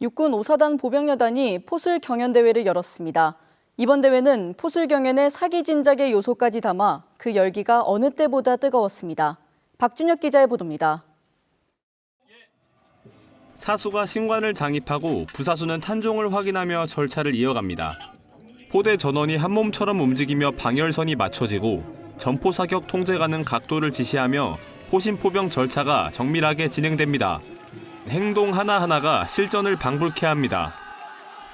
육군 5사단 보병여단이 포술 경연대회를 열었습니다. 이번 대회는 포술 경연의 사기 진작의 요소까지 담아 그 열기가 어느 때보다 뜨거웠습니다. 박준혁 기자의 보도입니다. 사수가 신관을 장입하고 부사수는 탄종을 확인하며 절차를 이어갑니다. 포대 전원이 한 몸처럼 움직이며 방열선이 맞춰지고 전포 사격 통제 가는 각도를 지시하며 포신 포병 절차가 정밀하게 진행됩니다. 행동 하나하나가 실전을 방불케 합니다.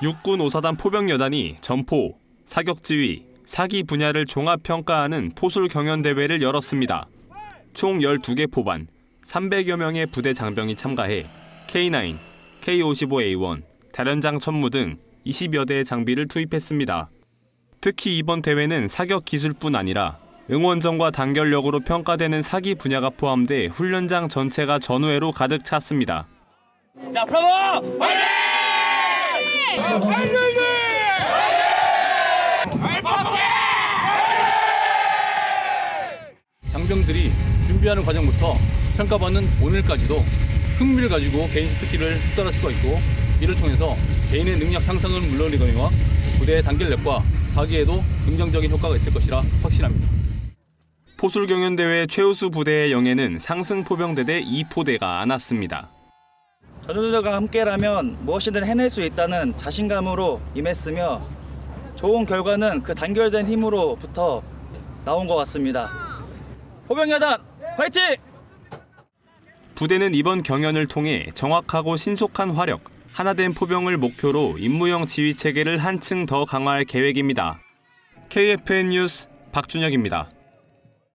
육군 5사단 포병여단이 전포, 사격 지휘, 사기 분야를 종합 평가하는 포술 경연 대회를 열었습니다. 총 12개 포반, 300여 명의 부대 장병이 참가해 K9, K55A1, 다련장 천무 등 20여 대의 장비를 투입했습니다. 특히 이번 대회는 사격 기술뿐 아니라 응원전과 단결력으로 평가되는 사기 분야가 포함돼 훈련장 전체가 전우회로 가득 찼습니다. 자, 브라보! 장병들이 준비하는 과정부터 평가받는 오늘까지도 흥미를 가지고 개인 주특기를 수달할 수가 있고 이를 통해서 개인의 능력 향상은 물론이거니와 부대의 단결력과 사기에도 긍정적인 효과가 있을 것이라 확신합니다. 포술 경연 대회 최우수 부대의 영예는 상승 포병대대 2포대가 안았습니다. 전우들과 함께라면 무엇이든 해낼 수 있다는 자신감으로 임했으며 좋은 결과는 그 단결된 힘으로부터 나온 것 같습니다. 호병여단 화이팅! 부대는 이번 경연을 통해 정확하고 신속한 화력, 하나된 포병을 목표로 임무형 지휘 체계를 한층 더 강화할 계획입니다. KFN 뉴스 박준혁입니다.